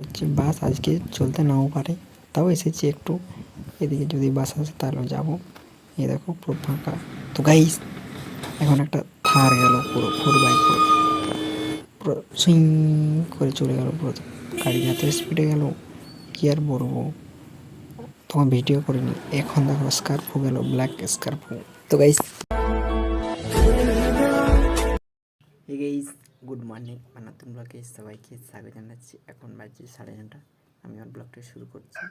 হচ্ছে বাস আজকে চলতে নাও পারে, তাও এসেছি একটু। এদিকে যদি বাস আসে তাহলে যাব। এ দেখো পুরো ফাঁকা। তো গাইস এখন একটা থার গেল পুরো ফোর বাই ফোর পুরো সুইং করে চলে গেল পুরো। গাড়ি এত স্পিডে গেল, কি আর বলব? তোমার ভিডিও করিনি। এখন দেখো স্কার্পো গেল ব্ল্যাক স্কার্পো তো গাইস গুড মর্নিং আমার নতুন ব্লগে সবাইকে স্বাগত জানাচ্ছি। এখন বাজছে সাড়ে নটা। আমি আমার ব্লগটা শুরু করছি।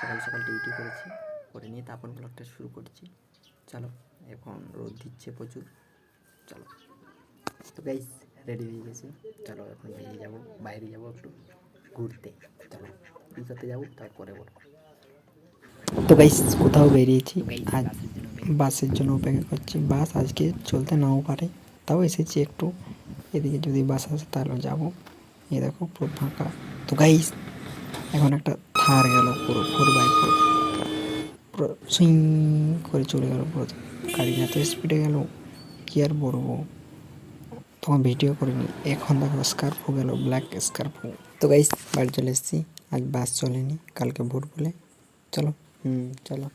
সকাল সকাল ডিউটি করেছি। করে নিয়ে তারপর ব্লগটা শুরু করছি। চলো, এখন রোদ দিচ্ছে প্রচুর। চলো। তো গাইস রেডি হয়ে গেছি। চলো, এখন বেরিয়ে যাব। বাইরে যাব একটু ঘুরতে। চলো কী করতে যাব, তারপরে বলব। তো গাইস কোথাও বেরিয়েছি। আজ বাসের জন্য অপেক্ষা করছি। বাস আজকে চলতে নাও পারে। তাও এসেছি একটু। এদিকে যদি বাস আসে তাহলে যাব। এই দেখো পুরো ফাঁকা। তো গাইস এখন একটা থার গেল পুরো ফোর বাই ফোর পুরো সুইং করে চলে গেল পুরো। গাড়ি এত স্পিডে গেল, কি আর বলব? তোমার ভিডিও করিনি। এখন দেখো স্কার্পো গেল ব্ল্যাক স্কার্পো তো গাইস বাড়ি চলে এসেছি। আজ বাস চলেনি, কালকে ভোট বলে চলো, হুম, চলো।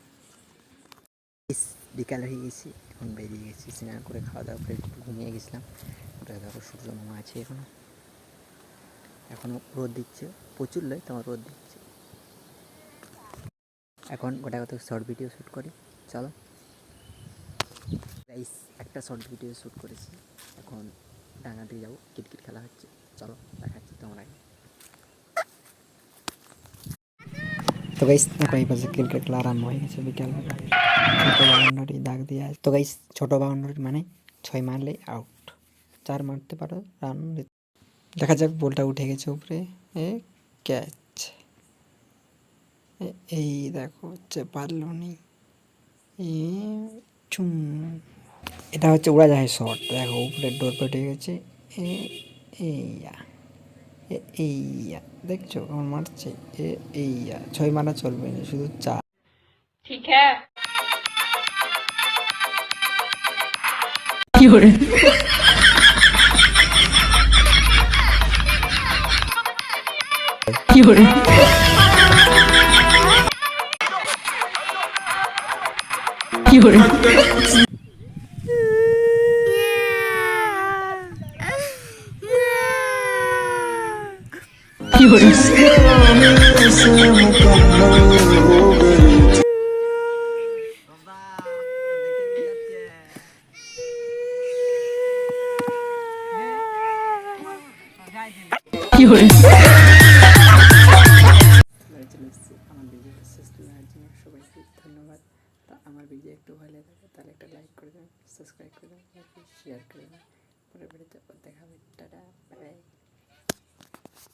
বিকাল হয়ে গেছি, এখন বেরিয়ে গেছি, স্নান করে খাওয়া দাওয়া করে একটু ঘুমিয়ে গেছিলাম। ওটা দেখো সূর্য মামা আছে এখনও। এখনও রোদ দিচ্ছে, প্রচুর নয়, তোমার রোদ দিচ্ছে। এখন গোটা কত শর্ট ভিডিও শ্যুট করি, চলো। গাইস, একটা শর্ট ভিডিও শ্যুট করেছি, এখন ডাঙা দিয়ে যাব, ক্রিকেট খেলা হচ্ছে, চলো, দেখাচ্ছি তোমরা তো গাইস এই পাশে ক্রিকেট খেলা আরম্ভ হয়ে গেছে বিকাল ছোটো বাউন্ডারি দাগ দিয়ে তো গাইস ছোটো বাউন্ডারি মানে ছয় মারলে আউট চার মারতে পারো রান দেখা যাক বলটা উঠে গেছে উপরে। এ ক্যাচ এই দেখো হচ্ছে পারল নি এ, চুম। এটা হচ্ছে উড়াজাহাজ শট দেখো উপরে ডোর পেটে গেছে। এ এইয়া দেখছ? আমার মারছে। এ এইয়া ছয় মারা চলবে না শুধু চা ঠিক হ্যাঁ। কি করে কি করে কি করে জন্য সবাইকে ধন্যবাদ তা আমার ভিডিও একটু ভালো লাগে তাহলে একটা লাইক করে দেবেন সাবস্ক্রাইব করে দেবেন শেয়ার করে দেবেন পরে ভিডিওতে দেখা হবে টাটা বাই